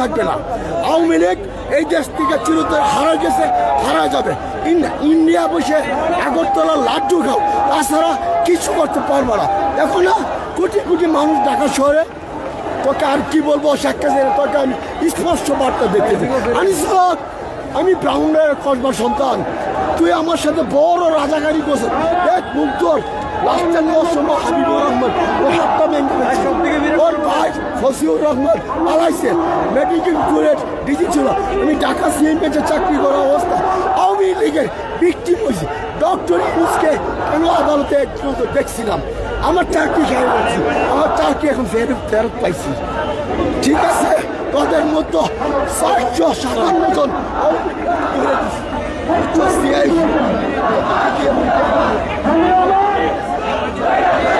থাকবে না। আওয়ামী লীগ এই দেশ থেকে চিরতরে হারা গেছে হারা যাবে। ইন- ইন্ডিয়া বসে আগরতলা লাড্ডু খাও তাছাড়া কিছু করতে পারবে না। দেখো না কোটি কোটি মানুষ ঢাকা শহরে তোকে আর কি বলব শেখ তোকে আমি স্পষ্ট বার্তা দেখতে হক, আমি ব্রাহ্মণের কসবার সন্তান। তুই আমার সাথে বড় রাজাকারি করছিস। এক মুগ্ধর লাস্টের মৌসুম হাবিবুর রহমান ও হাতটা ভেঙে ওর ভাই মেডিকেল করে ডিজি ছিল আমি ঢাকা চাকরি করা অবস্থা। আওয়ামী লীগের ভিক্টিম হয়েছি। ডক্টর ইউনুসকে কেন আদালতে একটু দেখছিলাম? আমার চাকরি খেয়ে গেছি আমার চাকরি এখন ফেরত ফেরত পাইছি। ঠিক আছে? তোদের মতো চারশো সাতান্ন জন আওয়ামী ধরে দিছি। জয়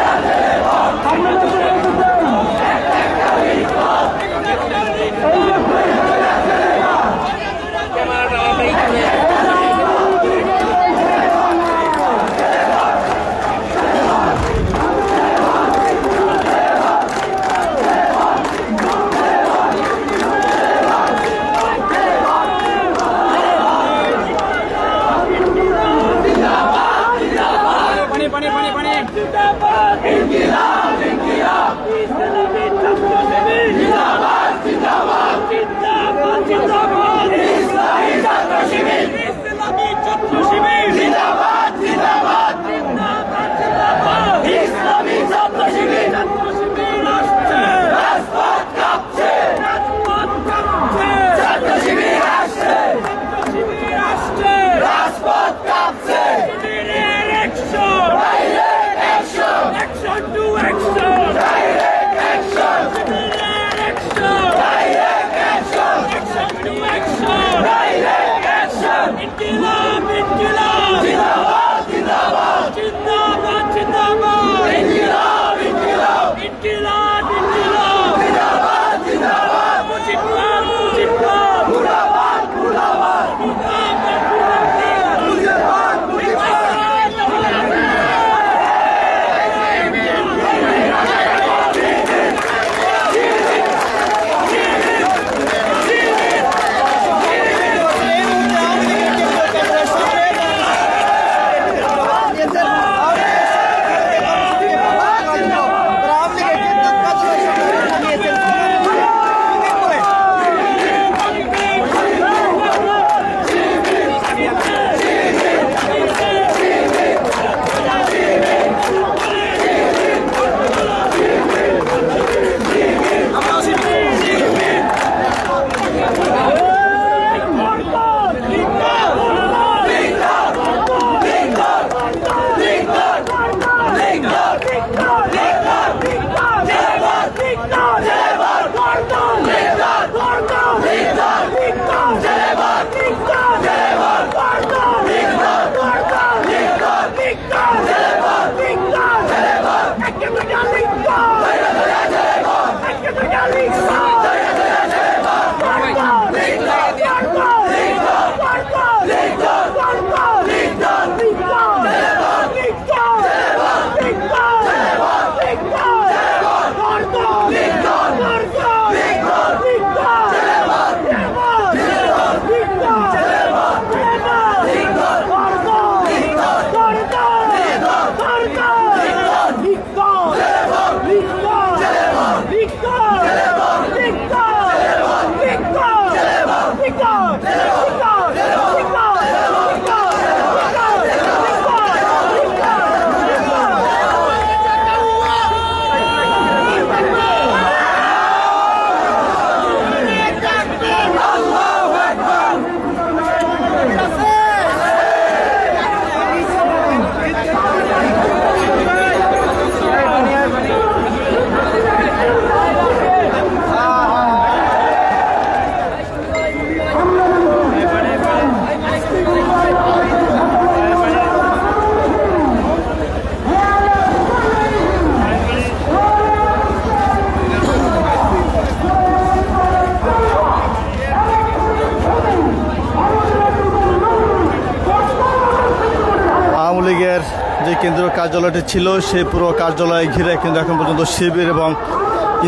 কার্যালয়টি ছিল সেই পুরো কার্যালয়ে ঘিরে, কিন্তু এখন পর্যন্ত শিবির এবং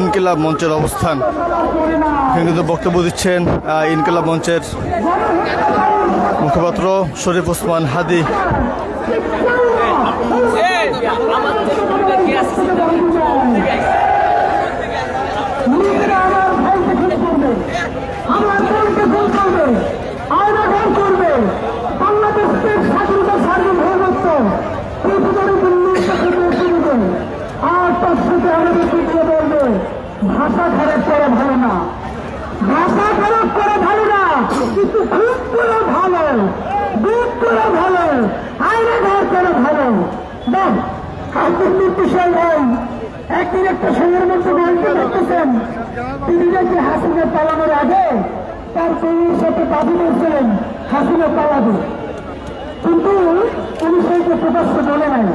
ইনকিলাব মঞ্চের অবস্থান। এখানে কিন্তু বক্তব্য দিচ্ছেন ইনকিলাব মঞ্চের মুখপাত্র শরীফ ওসমান হাদি। আমার দেশকে ভুল করবে আয়না ঘর করবে বাংলাদেশকে স্বাধীনতা সার্বভৌমত্ব পৃথিবীর দিল্লির কাছে পৌঁছে দেবে আর তার সাথে আমাদের পিছিয়ে বলবে ভাষা খারাপ করে ভালো না ভাষা খারাপ করে ভালো না, কিন্তু খুব করে ভালো দুধ করে ভালো আয়না ঘর করে ভালো। দেখ আব্দুল মুক্তিশাল ভাই, একদিন একটা সময়ের মধ্যে গল্প দেখতেছেন। তিনি নাকি হাসিনা পালানোর আগে তার বউয়ের সাথে দাবি করছিলেন হাসিনা পালাবে কিন্তু উনি সেইটা প্রকাশ্যে বলে নাই।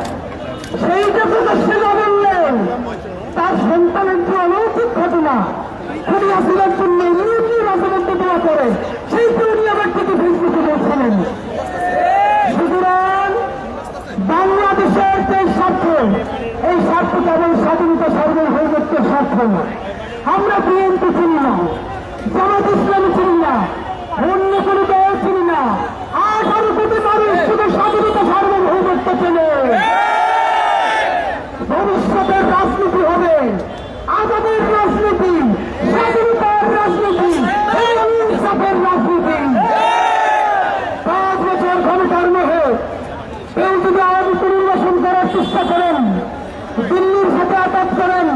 সেইটা প্রকাশ্যে না বললে তার সন্তানের যে অলৌকিক ঘটনা। উনি হাসিনার জন্য এমনি রাজনীতি দেওয়া করে সেইটা উনি আবার থেকে ফেসবুকে বলছিলেন সুতরাং বাংলাদেশের যে স্বার্থ, এই স্বার্থ কেবল স্বাধীনতা সার্বভৌমত্বের স্বার্থ আমরা বিএনপি চিনি না, জামাত ইসলামী চিনি না, অন্য কোনো দল চিনি না। আঠারো কোটি মানুষ শুধু স্বাধীনতা সার্বভৌমত্ব চেনে। ভবিষ্যতের রাজনীতি হবে আজাদের রাজনীতি স্বাধীনতার রাজনীতি এই ইনসাফের রাজনীতি পাঁচ বছর ক্ষমতার মোহে কেউ যদি আওয়ামী পুনর্বাসন করার চেষ্টা করেন। দিল্লির সাথে আঘাত করেন।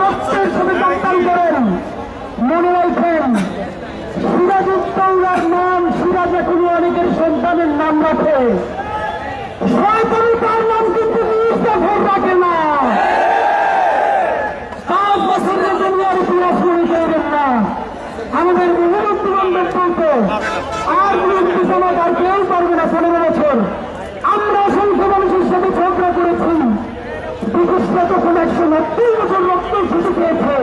রক্তের সাথে দান্তাল করেন। মনে সিরাজউদ্দৌলার নাম সিরাজ এখনও অনেকের সন্তানের নাম রাখে শয়তানি তার নাম কিন্তু নিউজপেপার রাখে না পাঁচ বছরের জন্য আর ইতিহাস মনে করবেন না আমাদের মুখ্যমন্ত্রী বন্ধের চলতে আর বিএনপি সমাজ আর কেউ পারবে না পনেরো বছর আমরা অসংখ্য মানুষের সাথে ঝগড়া করেছি তখন একশো নব্বই বছর রক্ত শুধু পেয়েছে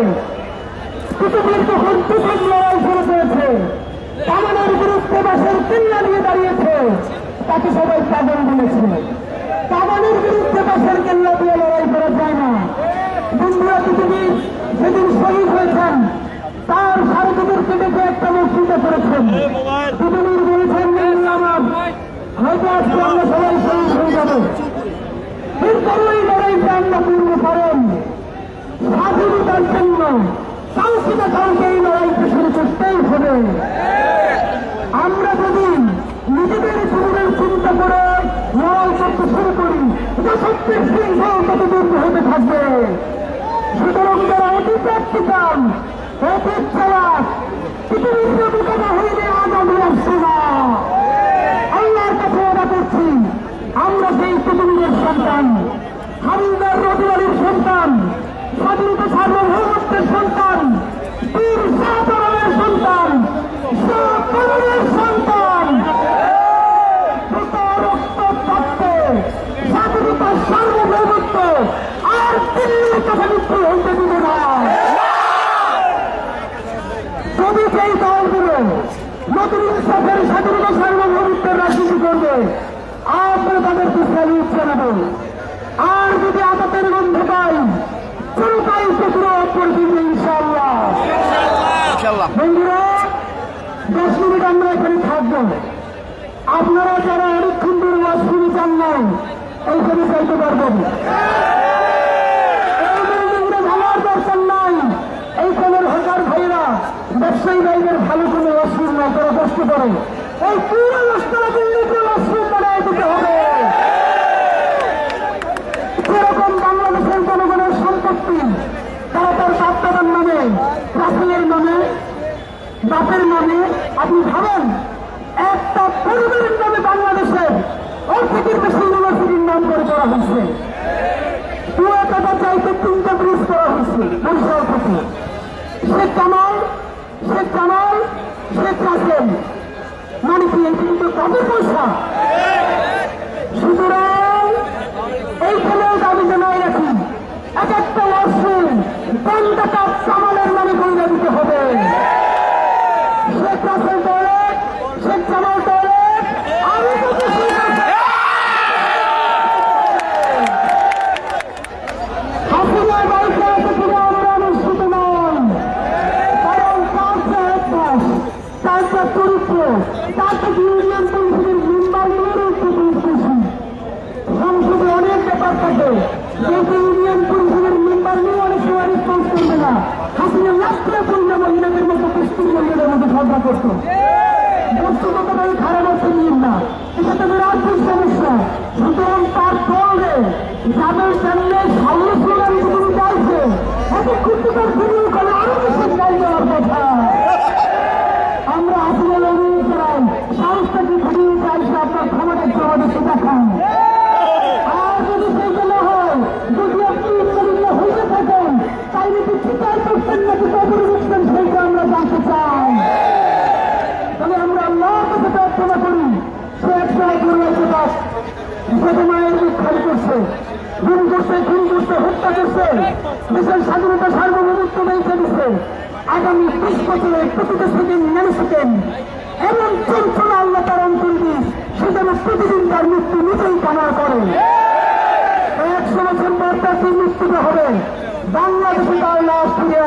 পৃথিবীর তখন প্রথম লড়াই শুরু করেছে। আমাদের বিরুদ্ধে বাসের চিল্লা নিয়ে দাঁড়িয়েছে। তাকে সবাই পাগল বলেছে কামানের বিরুদ্ধে বাসের কেল্লা দিয়ে লড়াই করা যায় না। বন্ধুরা, পৃথিবী যেদিন শহীদ হয়েছেন, তার সারথীদেরকে ডেকে একটা মসজিদে করেছেন পৃথিবীর বলেছেন আমার হয়তো আজকে আমরা সবাই শহীদ হয়ে যাবে কিন্তু ওই লড়াইটা আমরা পূর্ণ করেন স্বাধীনতার জন্য কাউকে না কাউকে এই লড়াইকে শুরু করতেই হবে। আমরা যদি নিজেদের জীবনের চিন্তা করে লড়াই করতে শুরু করি, এটা সত্যি শৃঙ্খল ততদিন হতে থাকবে। সুতরাং যারা অতি প্র্যাকটিক্যাল অতি চালাক পৃথিবীর নদীটা হইলে আগামী আসছে না। আল্লাহর কাছে ওরা করছি, আমরা সেই পৃথিবীর সন্তান, হামদার রবিবারের সন্তান স্বাধীনতা সার্বভৌমত্বের সন্তান, বীর সাহায্যের সন্তান সাহায্যের সন্তান। স্বাধীনতার সার্বভৌমত্ব, আর দিল্লির কাছে মৃত্যু হইতে দিবে না। যদি সেই দলগুলো নতুন ইনসাফের স্বাধীনতা সার্বভৌমত্বের রাজনীতি করবে, আমরা স্যালুট জানাব। আর করে আপনারা যারা অনেকক্ষণ ধরে ওয়াজ শুনে নাই এইখানে চাইতে পারবেন। নাই। এইখানের হকার ভাইরা, ব্যবসায়ী ভাইদের ভালো কোনো ওয়াশরুম না, তারা কষ্ট করে। এই পুরো রাস্তাটা বিল্ডিংকে ওয়াশরুম বানায় দিতে হবে। জনগণের সম্পত্তি তারা তার বাপদাদার নামে রাসেলের নামে, বাপের নামে আপনি ভাবেন, একটা পরিবারের নামে বাংলাদেশের অর্ধেকের বেশি ইউনিভার্সিটির নাম করে করা হয়েছে। পুরো টাকা চাইতে তিনটা ব্রিজ করা হয়েছে বরিশাল থেকে শেখ কামাল শেখ কামাল শেখ রাসেল মানে কি এটি কিন্তু তাদের পয়সা? সুতরাং এইখানেও দাবি জানাই রাখি, এক ওয়াশরুম বন্ধটা সামানের মানে বইলে দিতে হবে। শেখ রাসেল দলে, শেখ জামাল দলে আমি হাসিনার বাড়িতে আছে কারণ তার যে অভ্যাস, তার যে চরিত্র, তার যে ইউনিয়ন পরিষদের মেম্বার অনেক ব্যাপার থাকে। যেহেতু ইউনিয়ন পরিষদ না। হাসিনা রাষ্ট্রীয় পরিণাম মহিলাদের মতো পুষ্টির মহিলাদের মতো সরকার করতো। বস্তুগতভাবে খারাপ হচ্ছে নিন না। এটা তো রাজ্যের সমস্যা। সুতরাং তার দলে যাদের সামনে সামনে স্লোগান দেওয়ার কথা আমরা আসলে লড়িয়ে চাই সাহসটাকে ভিডিও চাইছে আপনার ক্ষমতা একটু আমাদের দেখান আর যদি সেইটা না হয় যদি আপনি উত্তরীয় হইতে থাকেন তাইলে কি চিন্তায় করছেন নাকি কবর উঠছেন সেইটা আমরা জানতে চাই তবে আমরা আল্লাহর কাছে প্রার্থনা করি সে একসময় করবে বাস সেটা মায়ের মুখ খালি হত্যা করছে। দেশের স্বাধীনতা সার্বভৌমত্ব বেঁচে দিচ্ছে। আগামী বিশ বছরে প্রতিটা সেকেন্ড ন্যানো সেকেন্ড এমন সে যেন প্রতিদিন তার মৃত্যু নিজেই কামার করে। একশো বছর পর তার মৃত্যুটা হবে। বাংলাদেশে তার লাশ ফিরে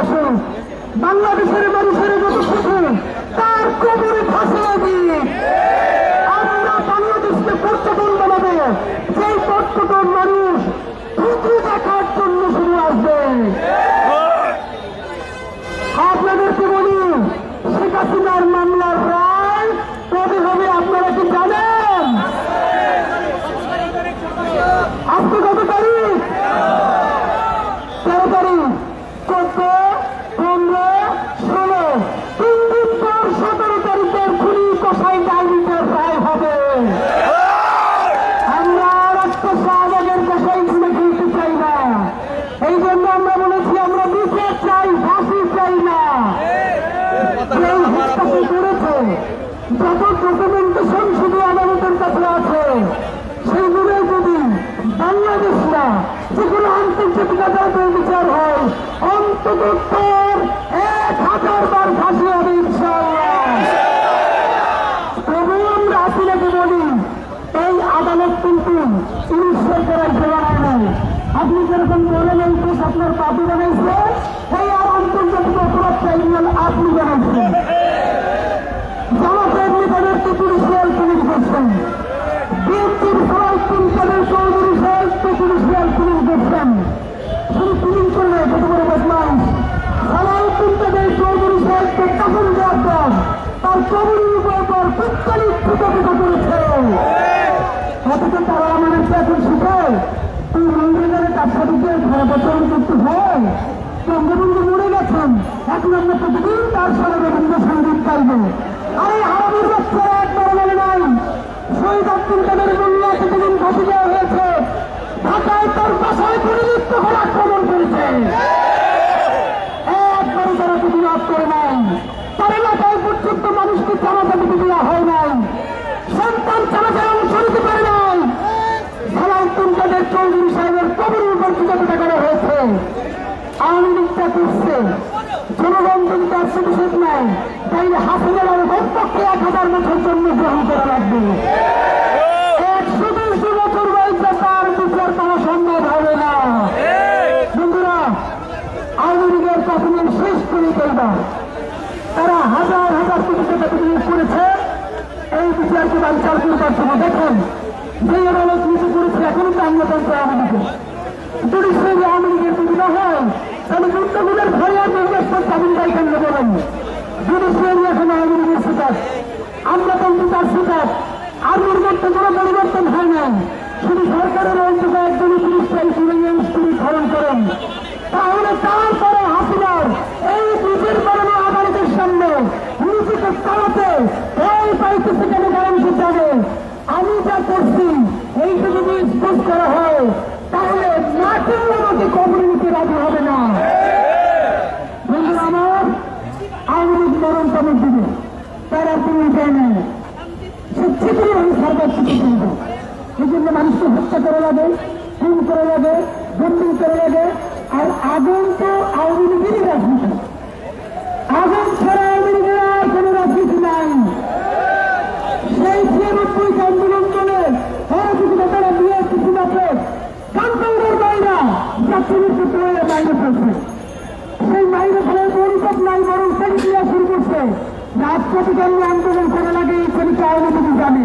বাংলাদেশের মানুষের যত খুশি, তার কবরে ফাঁসিয়ে দিন। সেই পর্যটন মানুষ থুতু দেখার জন্য শুরু আসবে। আপনাদেরকে বলি শেখ হাসিনার মামলার রায় কবে হবে আপনারা কি জানেন আজকে কত তারিখ তেরো তারিখ চোদ্দ পনেরো ষোলো তিন দিন পর সতেরো তারিখের খুনি কষাই ডাইনিটার রায় হবে আমরা রক্ত শাহবাগের কষাই খুলে খেলতে চাই না এই জন্য আমরা বলেছি আমরা বিচার চাই ফাঁসি চাই না যে হত্যাকে করেছে যত ডকুমেন্টেশন শুধু আদালতের কাছে আছে সেইগুলো যদি বাংলাদেশ না যে কোনো আন্তর্জাতিক আদালতের বিচার হয় অন্তত তোর এক হাজার বার ফাঁসি হবে ইনশাআল্লাহ তবুও আমরা আসিনাকে বলি এই আদালত কিন্তু ইংলিশ সরকারের বানায় নাই আপনি যেরকম বলেন এই দেশ আপনার পাপি বানাইছে এই আর আন্তর্জাতিক অপরাধ ট্রাইব্যুনাল আপনি বানাইছেন জামাতের নেতাদেরকে জুডিশিয়াল পুলিশ করছেন বিএনপির সবাই তিনজনের চৌধুরী সাহেবকে জুডিশিয়াল পুলিশ করছেন শুধু পুলিশ করলে কত বড় বদমাস সালাউদ্দিন তাদের চৌধুরী সাহেবকে কাপন দেওয়ার পর তার কবরের উপর পর তৎকালীন প্রতাপিত করেছে। অথচ তারা আমাদেরকে এখন তুই মন্দিরে তার সাথে খারাপ আচরণ করতে হয়, বঙ্গবন্ধু মরে গেছেন। এখন আমরা প্রতিদিন তার সাথে রবীন্দ্রসঙ্গীত গাইব আরে হারামির বাচ্চারা একবার বলে নাই। শহীদ আব্দুল কাদের মোল্লা ফাঁসি দেওয়া হয়েছে। ঢাকায় তার বাসায় করে আক্রমণ করেছে একবারও তারা প্রতিবাদ করে নাই তার এলাকায় পর্যন্ত মানুষকে চালাতে দিতে দেওয়া হয় নাই। সন্তান চালাতে অংশ নিতে পারে নাই। সালাউদ্দিন কাদের চৌধুরী সাহেবের কবরের উপর পূজাটা করা হয়েছে। আওয়ামী করছে। জনগণ যদি তার প্রতিশোধ নেয় তাই হাসিনের আর কমপক্ষে এক হাজার বছর জন্য গ্রহণ করা লাগবে একশো দুইশো বছর বয়সে তার বিচার করা সম্ভব হবে না বন্ধুরা আওয়ামী লীগের প্রাথমিক শেষ করে ফেলবা তারা হাজার হাজার কোটি টাকা বিনিয়োগ করেছে এই বিচারকে করবার দেখুন। যে আদালত নিচে করেছে এখনও তো আমলাতন্ত্র আওয়ামী লীগের যদি সেই আওয়ামী লীগের যদি না হয়, তাহলে যুদ্ধগুলোর ভয়ে নির্বাচন স্বাধীন দায়ী কেন্দ্র বলেন। যদি সেই এখন আওয়ামী লীগের সুতার আমলাতন্ত্র তার সুতার আর্মির মধ্যে কোনো পরিবর্তন হয় না শুধু সরকারের অন্তত একজনই পুলিশটা স্কুল ধারণ করেন। তাহলে তারপরে হাসিনার এই নিজের কারণে আদালতের সামনে নিজেকে চালাতে এই পাইতেছে যাবে। আমি যা করছি, এইটা যদি স্পষ্ট করা হয়, তাহলে মাঠেও আমাকে কবর নিতে রাজি হবে না। আমার, আওয়ামী মরণ কবর দিবে। তার কোনো উপায় নেই। আমি সরকার ছুটি করব এই জন্য মানুষকে হত্যা করা লাগে, খুন করা লাগে, বন্দুক করা লাগে। আর আগুন তো আওয়ামী লীগেরই রাজনীতি। আগুন ছাড়া আওয়ামী লীগের আর কোনো রাজনীতি নাই সেই ছিয়ানব্বই আন্দোলন চলে সরস্বতী তারা দিয়ে কিছু মাত্র কান্তাঙ্গের বাইরা যাত্রীর সূত্রে বাইরে ফেলছে সেই বাইরে ফেলার পরিষদ নাই বরং দেওয়া শুরু করছে রাজপথে কেমন আন্দোলন করা লাগে এই ছবিটা আওয়ামী লীগ জানে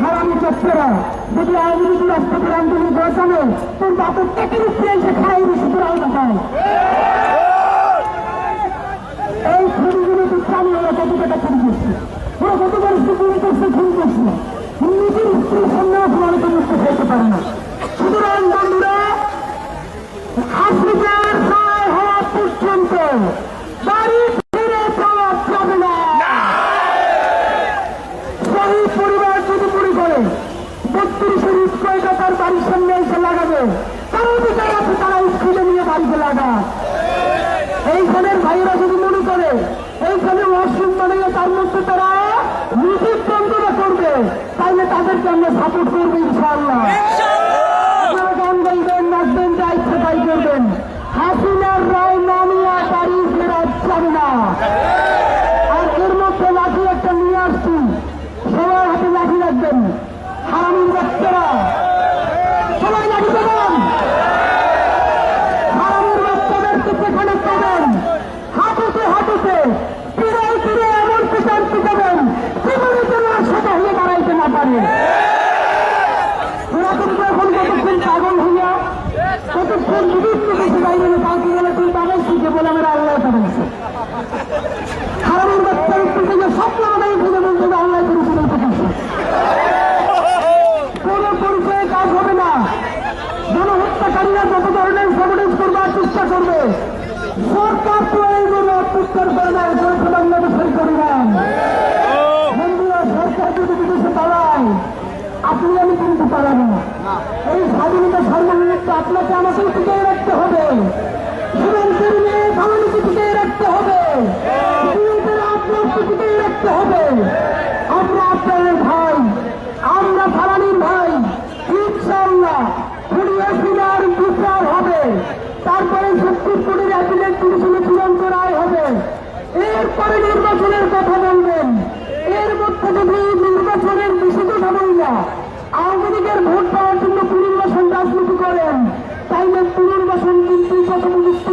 হারামি চক্রেরা যদি আওয়ামী লীগ রাষ্ট্রপতি আন্দোলন করে চলে তোর বাপের টেকের উপরে এসে বেশি করে আলাদা এই ছবিগুলো তো আমি ওরা কত টাকা খুন করছে ওরা কত বড় খুন করছে খুন করছে। নিজের স্ত্রীর সামনে অপমানিত মুক্ত হতে পারে না সুতরাং বন্ধুরা আফ্রিকার রায় হওয়া পর্যন্ত বাড়ি ফিরে পাওয়া যাবে না সেই পরিবার যদি মনে করে বত্রিশের স্কোয়ারটা তার বাড়ির সামনে এসে লাগাবে তার অধিকার আছে তারা স্কুলে নিয়ে বাড়িতে লাগা এইখানের ভাইয়েরা যদি মনে করে এইখানে ওয়াশরুম বানিয়ে তার মধ্যে তারা মিউজিক বন্ধুরা করবে তাহলে তাদেরকে আমরা সাপোর্ট করব ইনশাআল্লাহ আপনারা গান গাইবেন নাচবেন যা ইচ্ছে তাই করবেন হাসিনার রায় নামিয়া বাড়ি ফেরা যাবে না আর এর মধ্যে লাঠি একটা নিয়ে আসছি সবার হাতে লাঠি রাখবেন হারামির বাচ্চারা সবাই লাঠি দেবেন হারামির বাচ্চাদেরকে সেখানে পাবেন হাঁটুতে হাঁটুতে পিড়াই পিড়ে এমন পিটান পিটাবেন জীবনে যেন আর সেটা হয়ে দাঁড়াইতে না পারে ওরা কিন্তু এখন কতক্ষণ পাগল হইয়া কতক্ষণ বিভিন্ন কিছু বাইরে কাউকে গেলে তুই পাগল শিখে বলে আমরা আল্লাহ পাঠাইছে হারামির বাচ্চার একটু থেকে স্বপ্ন বানাই খুঁজে বলতে হবে আল্লাহ করে শুনে পাঠাইছে কোনো পরিচয়ে কাজ হবে না গণহত্যাকারীরা যত ধরনের সাবটেজ করবার চেষ্টা করবে সরকার তো এইগুলো অত্যাচার করে না করেছে বাংলাদেশের পরিমাণ বন্ধুরা সরকার যদি বিদেশে পালায় আপনি কিন্তু পালাবো এই স্বাধীনতা সার্বভৌমত্ব আপনাকে আমাকেও টিকিয়ে রাখতে হবে। সীমান্তের মেয়ে বাঙালিকে টিকিয়ে রাখতে হবে। আপনাকে টিকিয়ে রাখতে হবে আমরা আপনাদের ভাই আমরা ফারানির ভাই ইনশাল্লাহ ফুরিয়ে ফিরার বিচার হবে তারপরে সুপ্রিম কোর্টের অ্যাপিলেট ডিভিশনে চূড়ান্ত রায় হবে এরপরে নির্বাচনের কথা বলবেন এর মধ্যে যদি নির্বাচনের বিষয় কথা বললা আওয়ামী লীগের ভোট পাওয়ার জন্য পুনর্বাসন রাজনীতি করেন তাইলে পুনর্বাসন কিন্তু কত মুক্তি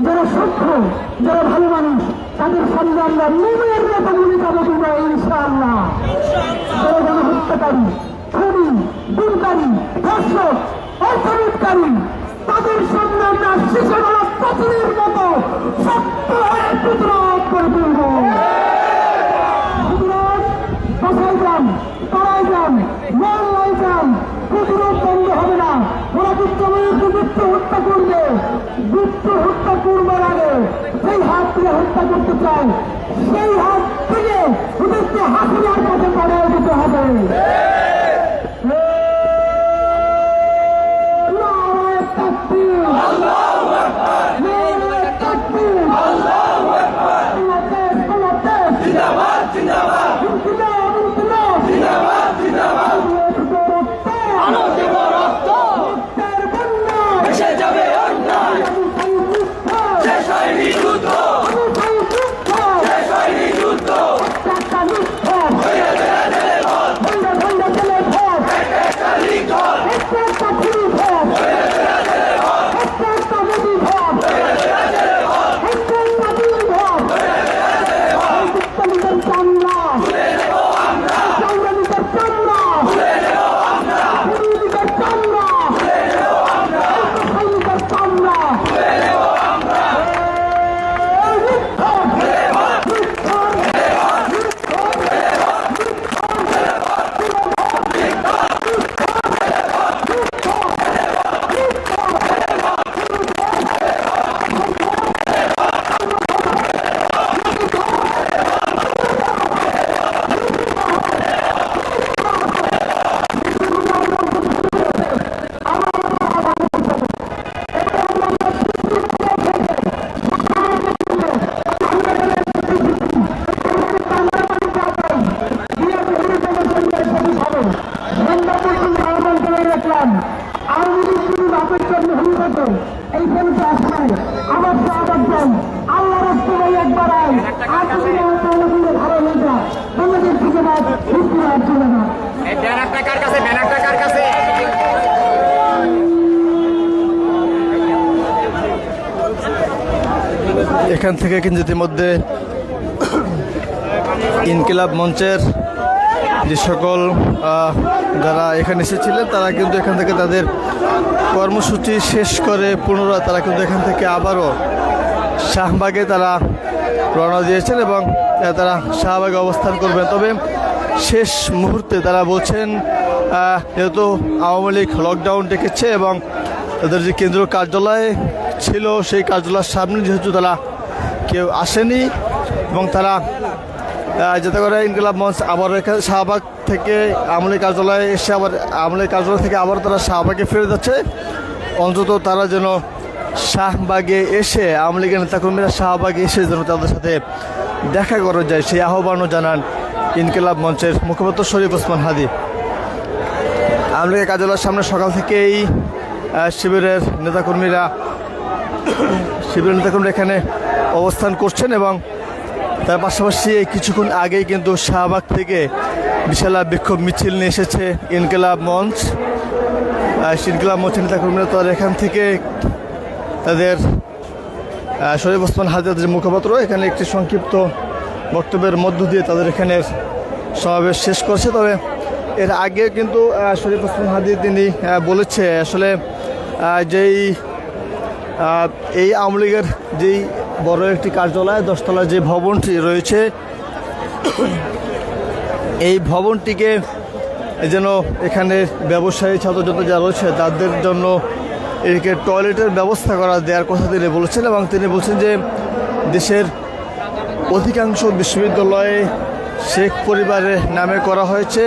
যারা সভ্য, যারা ভালো মানুষ, তাদের সামনে আমরা মতো ইনশাআল্লাহ। যারা গণহত্যাকারী খুনি ধর্ষক তাদের পতনের মতো সত্য হয়ে করে তুলব। যান পাড়ায় যান যান, প্রতিরোধ বন্ধ গুপ্তময়কে গুপ্ত হত্যা করবে। গুপ্ত হত্যা করবার আগে সেই হাত থেকে হত্যা করতে চায় সেই হাত থেকে ওদেরকে হাসিনার পথে পাড়ায় দিতে হবে। জিন্দাবাদ জিন্দাবাদ। থেকে কিন্তু ইতিমধ্যে ইনকিলাব মঞ্চের যে সকল যারা এখানে এসেছিলেন, তারা কিন্তু এখান থেকে তাদের কর্মসূচি শেষ করে পুনরায় তারা কিন্তু এখান থেকে আবারও শাহবাগে তারা রওনা দিয়েছেন এবং তারা শাহবাগে অবস্থান করবেন। তবে শেষ মুহূর্তে তারা বলছেন যেহেতু আওয়ামী লীগ লকডাউন ডেকেছে এবং তাদের যে কেন্দ্রীয় কার্যালয় ছিল, সেই কার্যালয়ের সামনে যেহেতু তারা কেউ আসেনি এবং তারা যাতে করে ইনকলাব মঞ্চ আবার শাহবাগ থেকে আমলি কার্যালয়ে এসে আবার আমলি কার্যালয় থেকে আবার তারা শাহবাগে ফিরে যাচ্ছে। অন্তত তারা যেন শাহবাগে এসে আওয়ামী লীগের নেতাকর্মীরা শাহবাগে এসে যেন তাদের সাথে দেখা করা যায়, সেই আহ্বানও জানান ইনকিলাব মঞ্চের মুখপাত্র শরীফ ওসমান হাদি। আওয়ামী লীগের কার্যালয়ের সামনে সকাল থেকেই শিবিরের নেতাকর্মীরা শিবিরের নেতাকর্মীরা এখানে অবস্থান করছেন এবং তার পাশাপাশি কিছুক্ষণ আগেই কিন্তু শাহবাগ থেকে বিশাল বিক্ষোভ মিছিল নিয়ে এসেছে ইনকিলাব মঞ্চ। ইনকিলাব মঞ্চের নেতাকর্মীরা তো এখান থেকে তাদের শরীফ ওসমান হাজাদের মুখপাত্র। এখানে একটি সংক্ষিপ্ত বক্তব্যের মধ্য দিয়ে তাদের এখানে সমাবেশ শেষ করছে। তবে এর আগে কিন্তু শরীফ ওসমান হাদি তিনি বলেছে, আসলে যেই এই আওয়ামী লীগের যেই বড় একটি কার্যালয়, দশতলার যে ভবনটি রয়েছে, এই ভবনটিকে যেন এখানে ব্যবসায়ী ছাত্রযত যা রয়েছে, তাদের জন্য এদিকে টয়লেটের ব্যবস্থা করা দেওয়ার কথা তিনি বলেছেন এবং তিনি বলছেন যে দেশের অধিকাংশ বিশ্ববিদ্যালয়ে শেখ পরিবারের নামে করা হয়েছে।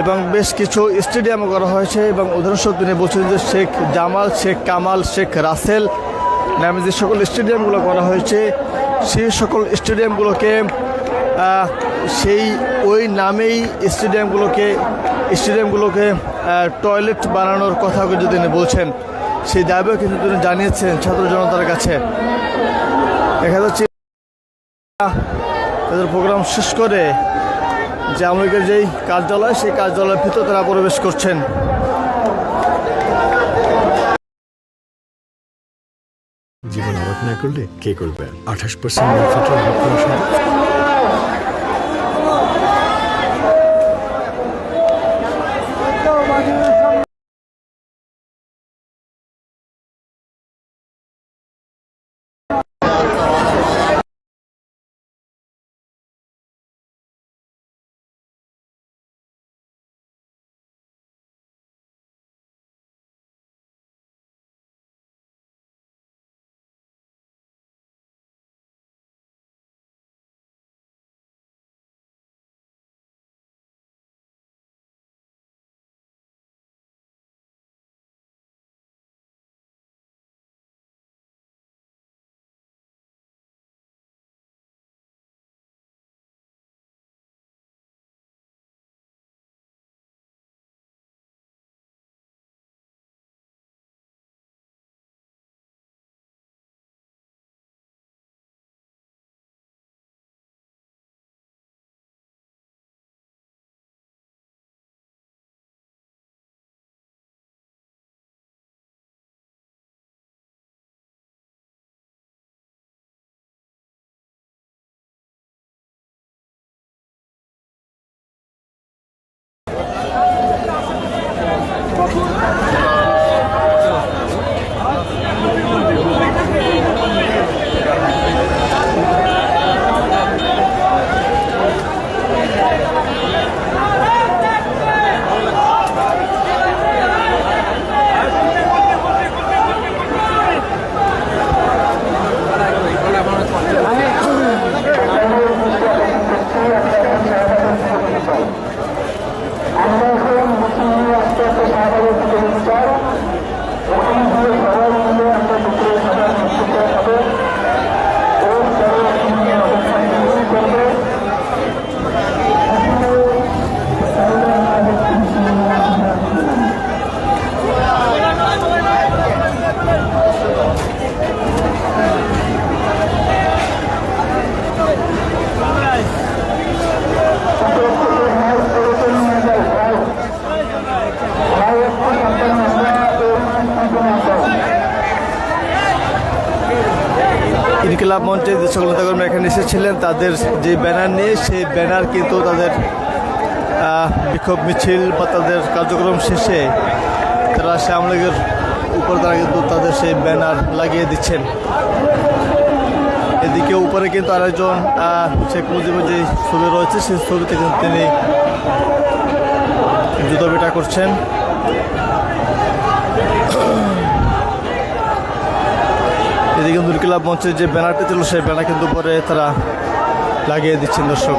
এবং বেশ কিছু স্টেডিয়ামও করা হয়েছে এবং উদাহরণস্বরূপ তিনি বলছেন যে শেখ জামাল, শেখ কামাল, শেখ রাসেল নামে যে সকল স্টেডিয়ামগুলো করা হয়েছে সেই সকল স্টেডিয়ামগুলোকে সেই ওই নামেই স্টেডিয়ামগুলোকে স্টেডিয়ামগুলোকে টয়লেট বানানোর কথা কিন্তু তিনি বলছেন, সেই দাবিও কিন্তু তিনি জানিয়েছেন ছাত্র জনতার কাছে। দেখা যাচ্ছে তাদের প্রোগ্রাম শেষ করে যে লীগের যেই কার্যালয়, সেই কার্যালয়ের ভিতর তারা প্রবেশ করছেন। জীবন আবাদ না করলে কে করবে? আঠাশ পার্সেন্ট তাদের যে ব্যানার নিয়ে, সেই ব্যানার কিন্তু তাদের বিক্ষোভ মিছিল বা তাদের কার্যক্রম শেষে তারা শ্যামলীগের উপর তারা কিন্তু তাদের সেই ব্যানার লাগিয়ে দিচ্ছেন। এদিকে উপরে কিন্তু আরেকজন শেখ মুজিবের যে ছবি রয়েছে, সেই ছবিতে কিন্তু তিনি জুতো পেটা করছেন। এদিকে ক্লাব মঞ্চের যে ব্যানারটি ছিল, সেই ব্যানার কিন্তু পরে তারা লাগিয়ে দিচ্ছেন দর্শক।